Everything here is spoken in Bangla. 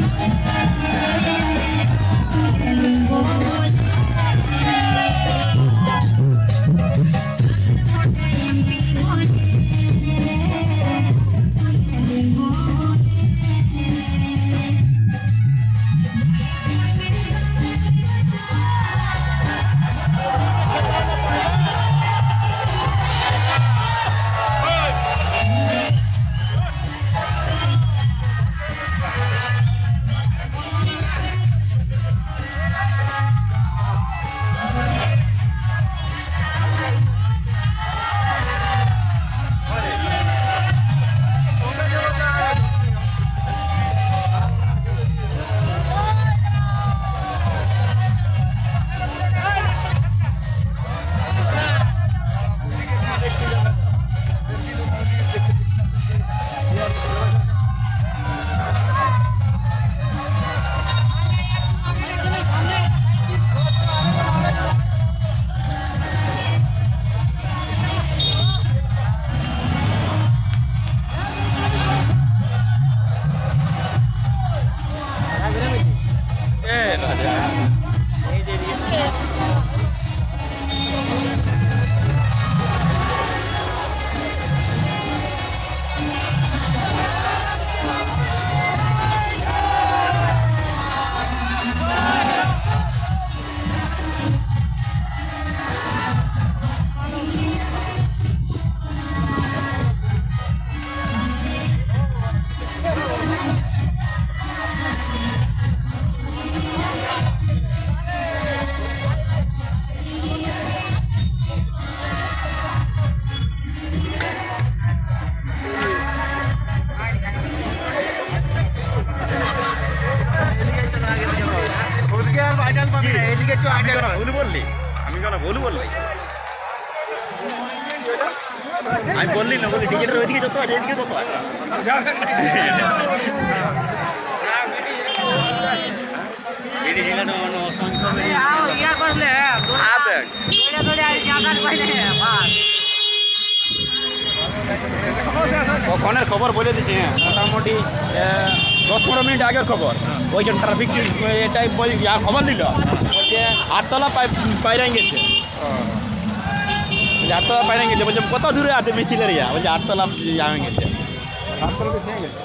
Música আমি কেন ভুল বললি? আমি কেন ভুল বললি? আমি বললি না বলি টিকিটের ওইদিকে যত আছে এদিকে তত আছে বেরিয়ে দিলে তো অন্য অসংখ্য বেরিয়ে আবে কখনের খবর বলে দিচ্ছি হ্যাঁ মোটামুটি দশ পনেরো মিনিট আগের খবর। ওই ট্রাফিক এটাই বল খবর নিল বলছে, আটতলা পাই পাইরাই গেছে আটতলা পাইরাই গেছে বলছে, কত দূরে আছে মিছিলের ইয়া? বলছে, আটতলা গেছে। আটতলা গেছে।